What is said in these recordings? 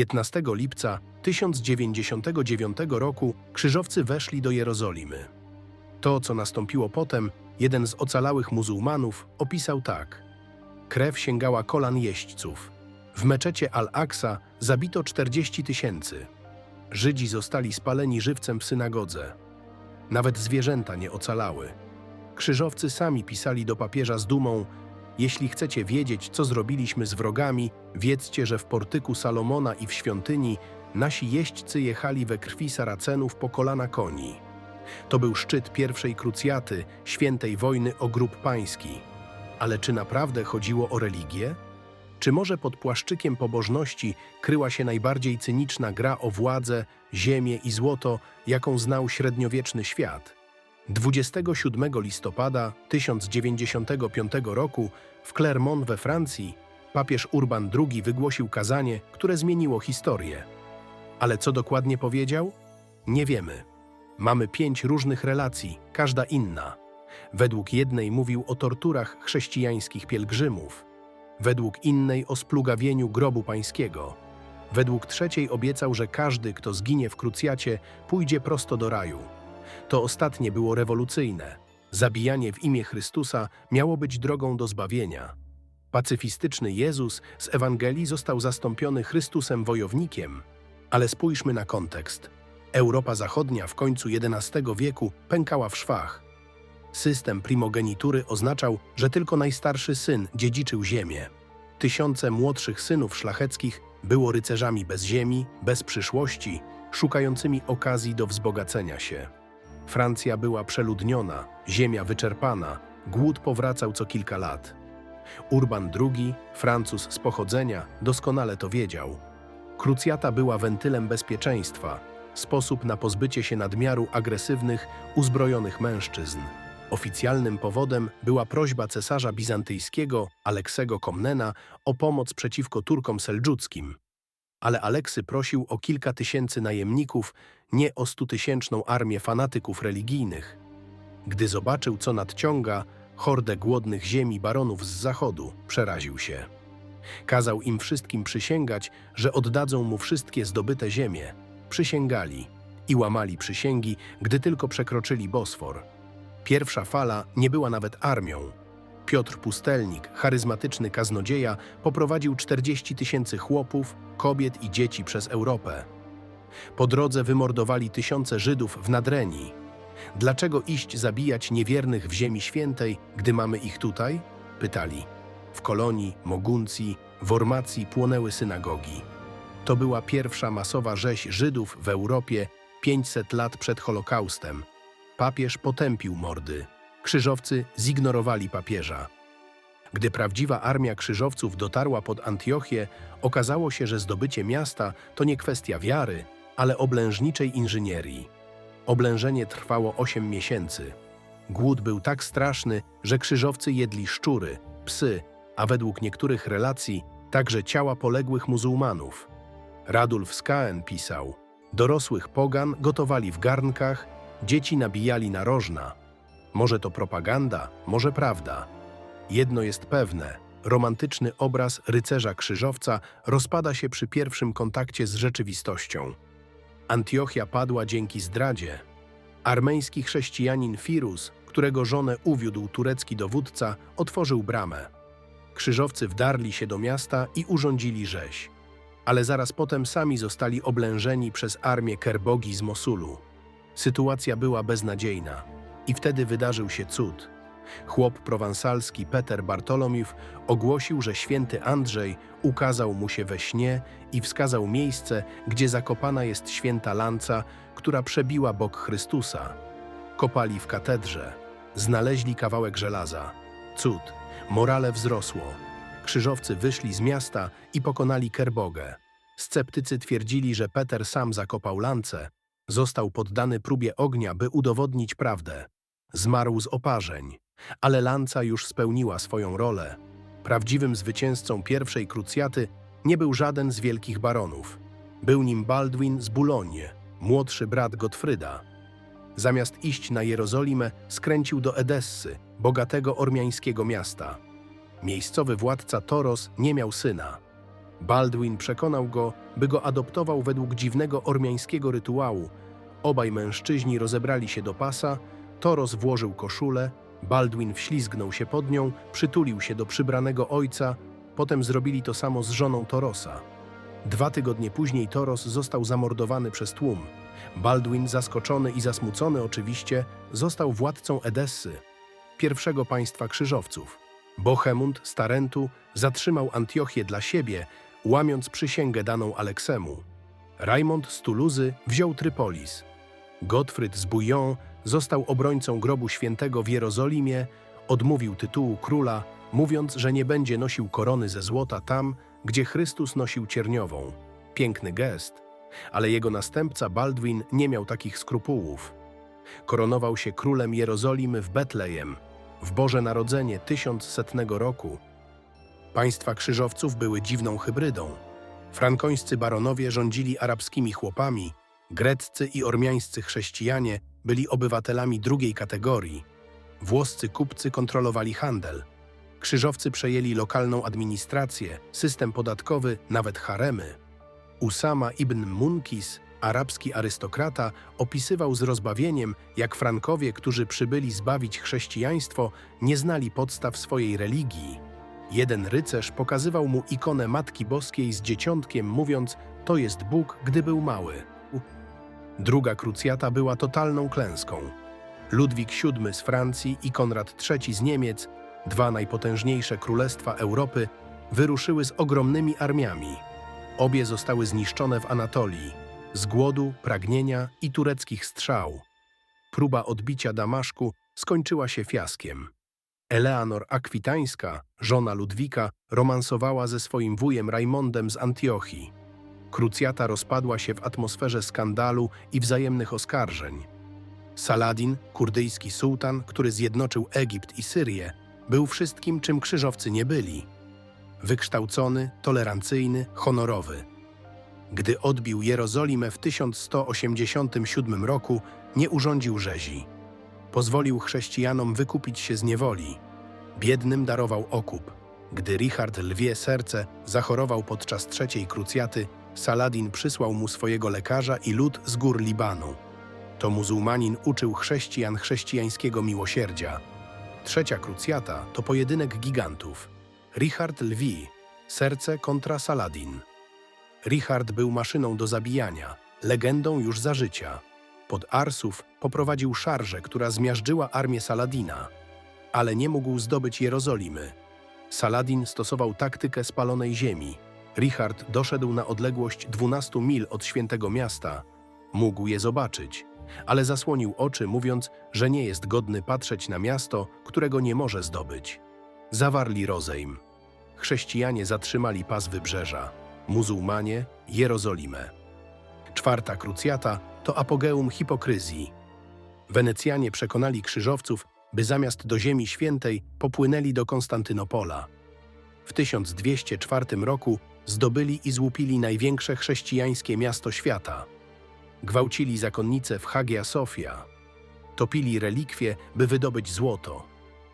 15 lipca 1099 roku krzyżowcy weszli do Jerozolimy. To, co nastąpiło potem, jeden z ocalałych muzułmanów opisał tak. Krew sięgała kolan jeźdźców. W meczecie Al-Aqsa zabito 40 tysięcy. Żydzi zostali spaleni żywcem w synagodze. Nawet zwierzęta nie ocalały. Krzyżowcy sami pisali do papieża z dumą: Jeśli chcecie wiedzieć, co zrobiliśmy z wrogami, wiedzcie, że w portyku Salomona i w świątyni nasi jeźdźcy jechali we krwi Saracenów po kolana koni. To był szczyt pierwszej krucjaty, świętej wojny o grób pański. Ale czy naprawdę chodziło o religię? Czy może pod płaszczykiem pobożności kryła się najbardziej cyniczna gra o władzę, ziemię i złoto, jaką znał średniowieczny świat? 27 listopada 1095 roku w Clermont we Francji papież Urban II wygłosił kazanie, które zmieniło historię. Ale co dokładnie powiedział? Nie wiemy. Mamy pięć różnych relacji, każda inna. Według jednej mówił o torturach chrześcijańskich pielgrzymów, według innej o splugawieniu grobu pańskiego. Według trzeciej obiecał, że każdy, kto zginie w krucjacie, pójdzie prosto do raju. To ostatnie było rewolucyjne. Zabijanie w imię Chrystusa miało być drogą do zbawienia. Pacyfistyczny Jezus z Ewangelii został zastąpiony Chrystusem wojownikiem. Ale spójrzmy na kontekst. Europa Zachodnia w końcu XI wieku pękała w szwach. System primogenitury oznaczał, że tylko najstarszy syn dziedziczył ziemię. Tysiące młodszych synów szlacheckich było rycerzami bez ziemi, bez przyszłości, szukającymi okazji do wzbogacenia się. Francja była przeludniona, ziemia wyczerpana, głód powracał co kilka lat. Urban II, Francuz z pochodzenia, doskonale to wiedział. Krucjata była wentylem bezpieczeństwa, sposób na pozbycie się nadmiaru agresywnych, uzbrojonych mężczyzn. Oficjalnym powodem była prośba cesarza bizantyjskiego Aleksego Komnena o pomoc przeciwko Turkom seldżuckim. Ale Aleksy prosił o kilka tysięcy najemników, nie o stutysięczną armię fanatyków religijnych. Gdy zobaczył, co nadciąga, hordę głodnych ziemi baronów z zachodu, przeraził się. Kazał im wszystkim przysięgać, że oddadzą mu wszystkie zdobyte ziemie. Przysięgali i łamali przysięgi, gdy tylko przekroczyli Bosfor. Pierwsza fala nie była nawet armią. Piotr Pustelnik, charyzmatyczny kaznodzieja, poprowadził 40 tysięcy chłopów, kobiet i dzieci przez Europę. Po drodze wymordowali tysiące Żydów w Nadrenii. Dlaczego iść zabijać niewiernych w Ziemi Świętej, gdy mamy ich tutaj? Pytali. W Kolonii, Moguncji, Wormacji płonęły synagogi. To była pierwsza masowa rzeź Żydów w Europie 500 lat przed Holokaustem. Papież potępił mordy. Krzyżowcy zignorowali papieża. Gdy prawdziwa armia krzyżowców dotarła pod Antiochię, okazało się, że zdobycie miasta to nie kwestia wiary, ale oblężniczej inżynierii. Oblężenie trwało 8 miesięcy. Głód był tak straszny, że krzyżowcy jedli szczury, psy, a według niektórych relacji także ciała poległych muzułmanów. Radulf Skaen pisał: Dorosłych pogan gotowali w garnkach, dzieci nabijali na rożna. Może to propaganda, może prawda. Jedno jest pewne: romantyczny obraz rycerza krzyżowca rozpada się przy pierwszym kontakcie z rzeczywistością. Antiochia padła dzięki zdradzie. Armeński chrześcijanin Firuz, którego żonę uwiódł turecki dowódca, otworzył bramę. Krzyżowcy wdarli się do miasta i urządzili rzeź. Ale zaraz potem sami zostali oblężeni przez armię Kerbogi z Mosulu. Sytuacja była beznadziejna. I wtedy wydarzył się cud. Chłop prowansalski Peter Bartolomiw ogłosił, że święty Andrzej ukazał mu się we śnie i wskazał miejsce, gdzie zakopana jest święta lanca, która przebiła bok Chrystusa. Kopali w katedrze. Znaleźli kawałek żelaza. Cud. Morale wzrosło. Krzyżowcy wyszli z miasta i pokonali Kerbogę. Sceptycy twierdzili, że Peter sam zakopał lancę. Został poddany próbie ognia, by udowodnić prawdę. Zmarł z oparzeń, ale lanca już spełniła swoją rolę. Prawdziwym zwycięzcą pierwszej krucjaty nie był żaden z wielkich baronów. Był nim Baldwin z Boulogne, młodszy brat Gottfryda. Zamiast iść na Jerozolimę, skręcił do Edessy, bogatego ormiańskiego miasta. Miejscowy władca Toros nie miał syna. Baldwin przekonał go, by go adoptował według dziwnego ormiańskiego rytuału. Obaj mężczyźni rozebrali się do pasa, Toros włożył koszulę, Baldwin wślizgnął się pod nią, przytulił się do przybranego ojca, potem zrobili to samo z żoną Torosa. Dwa tygodnie później Toros został zamordowany przez tłum. Baldwin, zaskoczony i zasmucony oczywiście, został władcą Edessy, pierwszego państwa krzyżowców. Bohemund z Tarentu zatrzymał Antiochię dla siebie, łamiąc przysięgę daną Aleksemu. Raymond z Tuluzy wziął Trypolis. Gottfried z Bouillon został obrońcą grobu świętego w Jerozolimie, odmówił tytułu króla, mówiąc, że nie będzie nosił korony ze złota tam, gdzie Chrystus nosił cierniową. Piękny gest, ale jego następca Baldwin nie miał takich skrupułów. Koronował się królem Jerozolimy w Betlejem, w Boże Narodzenie tysiącsetnego roku. Państwa krzyżowców były dziwną hybrydą. Frankońscy baronowie rządzili arabskimi chłopami, greccy i ormiańscy chrześcijanie byli obywatelami drugiej kategorii. Włoscy kupcy kontrolowali handel. Krzyżowcy przejęli lokalną administrację, system podatkowy, nawet haremy. Usama ibn Munkis, arabski arystokrata, opisywał z rozbawieniem, jak Frankowie, którzy przybyli zbawić chrześcijaństwo, nie znali podstaw swojej religii. Jeden rycerz pokazywał mu ikonę Matki Boskiej z dzieciątkiem, mówiąc: To jest Bóg, gdy był mały. Druga krucjata była totalną klęską. Ludwik VII z Francji i Konrad III z Niemiec, dwa najpotężniejsze królestwa Europy, wyruszyły z ogromnymi armiami. Obie zostały zniszczone w Anatolii z głodu, pragnienia i tureckich strzał. Próba odbicia Damaszku skończyła się fiaskiem. Eleanor Akwitańska, żona Ludwika, romansowała ze swoim wujem Rajmondem z Antiochii. Krucjata rozpadła się w atmosferze skandalu i wzajemnych oskarżeń. Saladin, kurdyjski sułtan, który zjednoczył Egipt i Syrię, był wszystkim, czym krzyżowcy nie byli. Wykształcony, tolerancyjny, honorowy. Gdy odbił Jerozolimę w 1187 roku, nie urządził rzezi. Pozwolił chrześcijanom wykupić się z niewoli. Biednym darował okup. Gdy Richard Lwie Serce zachorował podczas trzeciej krucjaty, Saladin przysłał mu swojego lekarza i lud z gór Libanu. To muzułmanin uczył chrześcijan chrześcijańskiego miłosierdzia. Trzecia krucjata to pojedynek gigantów. Richard Lwi, serce kontra Saladin. Richard był maszyną do zabijania, legendą już za życia. Pod Arsów poprowadził szarżę, która zmiażdżyła armię Saladina, ale nie mógł zdobyć Jerozolimy. Saladin stosował taktykę spalonej ziemi. Richard doszedł na odległość 12 mil od świętego miasta. Mógł je zobaczyć, ale zasłonił oczy, mówiąc, że nie jest godny patrzeć na miasto, którego nie może zdobyć. Zawarli rozejm. Chrześcijanie zatrzymali pas wybrzeża, muzułmanie Jerozolimę. Czwarta krucjata to apogeum hipokryzji. Wenecjanie przekonali krzyżowców, by zamiast do Ziemi Świętej popłynęli do Konstantynopola. W 1204 roku zdobyli i złupili największe chrześcijańskie miasto świata. Gwałcili zakonnice w Hagia Sofia. Topili relikwie, by wydobyć złoto.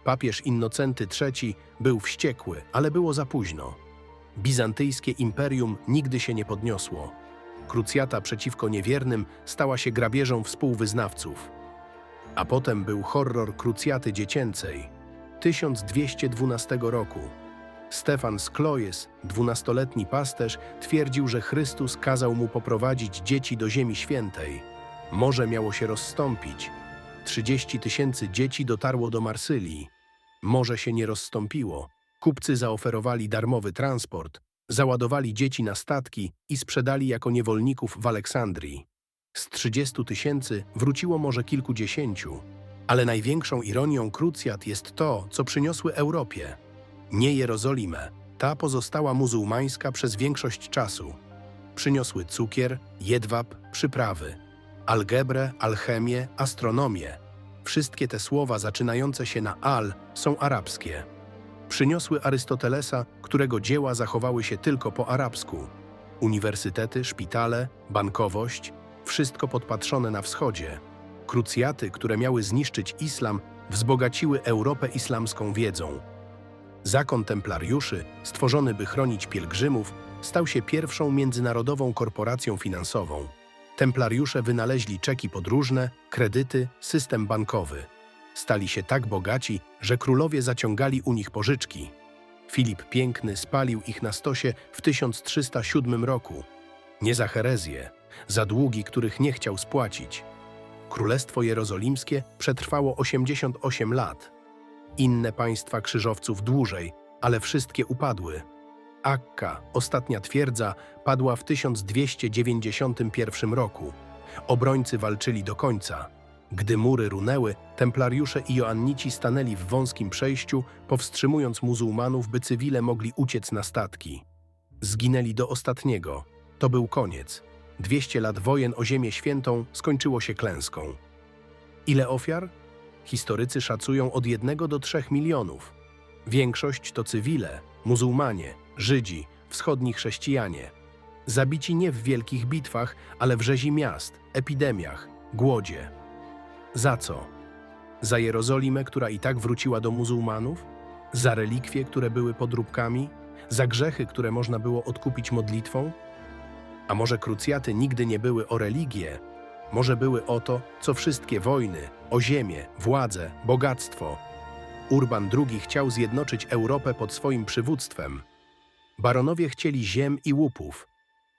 Papież Innocenty III był wściekły, ale było za późno. Bizantyjskie imperium nigdy się nie podniosło. Krucjata przeciwko niewiernym stała się grabieżą współwyznawców. A potem był horror krucjaty dziecięcej 1212 roku. Stefan z Klojes, dwunastoletni pasterz, twierdził, że Chrystus kazał mu poprowadzić dzieci do Ziemi Świętej. Morze miało się rozstąpić. 30 tysięcy dzieci dotarło do Marsylii. Morze się nie rozstąpiło. Kupcy zaoferowali darmowy transport, załadowali dzieci na statki i sprzedali jako niewolników w Aleksandrii. Z 30 tysięcy wróciło może kilkudziesięciu. Ale największą ironią krucjat jest to, co przyniosły Europie. Nie Jerozolimę, ta pozostała muzułmańska przez większość czasu. Przyniosły cukier, jedwab, przyprawy, algebrę, alchemię, astronomię. Wszystkie te słowa zaczynające się na al są arabskie. Przyniosły Arystotelesa, którego dzieła zachowały się tylko po arabsku. Uniwersytety, szpitale, bankowość, wszystko podpatrzone na wschodzie. Krucjaty, które miały zniszczyć islam, wzbogaciły Europę islamską wiedzą. Zakon templariuszy, stworzony by chronić pielgrzymów, stał się pierwszą międzynarodową korporacją finansową. Templariusze wynaleźli czeki podróżne, kredyty, system bankowy. Stali się tak bogaci, że królowie zaciągali u nich pożyczki. Filip Piękny spalił ich na stosie w 1307 roku. Nie za herezję, za długi, których nie chciał spłacić. Królestwo Jerozolimskie przetrwało 88 lat. Inne państwa krzyżowców dłużej, ale wszystkie upadły. Akka, ostatnia twierdza, padła w 1291 roku. Obrońcy walczyli do końca. Gdy mury runęły, templariusze i joannici stanęli w wąskim przejściu, powstrzymując muzułmanów, by cywile mogli uciec na statki. Zginęli do ostatniego. To był koniec. 200 lat wojen o Ziemię Świętą skończyło się klęską. Ile ofiar? Historycy szacują od 1 do 3 milionów. Większość to cywile, muzułmanie, Żydzi, wschodni chrześcijanie. Zabici nie w wielkich bitwach, ale w rzezi miast, epidemiach, głodzie. Za co? Za Jerozolimę, która i tak wróciła do muzułmanów? Za relikwie, które były podróbkami? Za grzechy, które można było odkupić modlitwą? A może krucjaty nigdy nie były o religię? Może były o to, co wszystkie wojny, o ziemię, władzę, bogactwo. Urban II chciał zjednoczyć Europę pod swoim przywództwem. Baronowie chcieli ziem i łupów.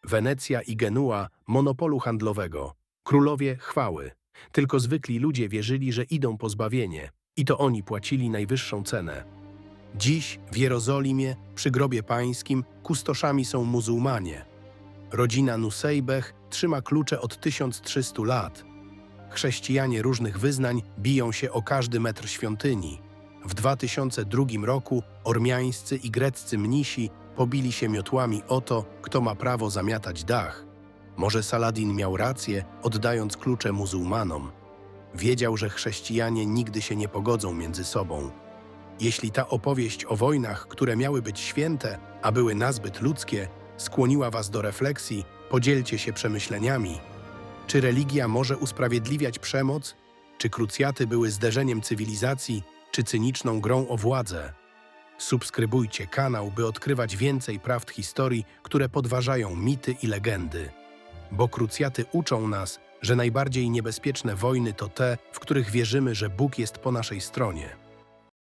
Wenecja i Genua monopolu handlowego. Królowie chwały. Tylko zwykli ludzie wierzyli, że idą po zbawienie. I to oni płacili najwyższą cenę. Dziś w Jerozolimie, przy grobie pańskim, kustoszami są muzułmanie. Rodzina Nusejbech trzyma klucze od 1300 lat. Chrześcijanie różnych wyznań biją się o każdy metr świątyni. W 2002 roku ormiańscy i greccy mnisi pobili się miotłami o to, kto ma prawo zamiatać dach. Może Saladin miał rację, oddając klucze muzułmanom. Wiedział, że chrześcijanie nigdy się nie pogodzą między sobą. Jeśli ta opowieść o wojnach, które miały być święte, a były nazbyt ludzkie, skłoniła was do refleksji, podzielcie się przemyśleniami. Czy religia może usprawiedliwiać przemoc? Czy krucjaty były zderzeniem cywilizacji, czy cyniczną grą o władzę? Subskrybujcie kanał, by odkrywać więcej prawd historii, które podważają mity i legendy. Bo krucjaty uczą nas, że najbardziej niebezpieczne wojny to te, w których wierzymy, że Bóg jest po naszej stronie.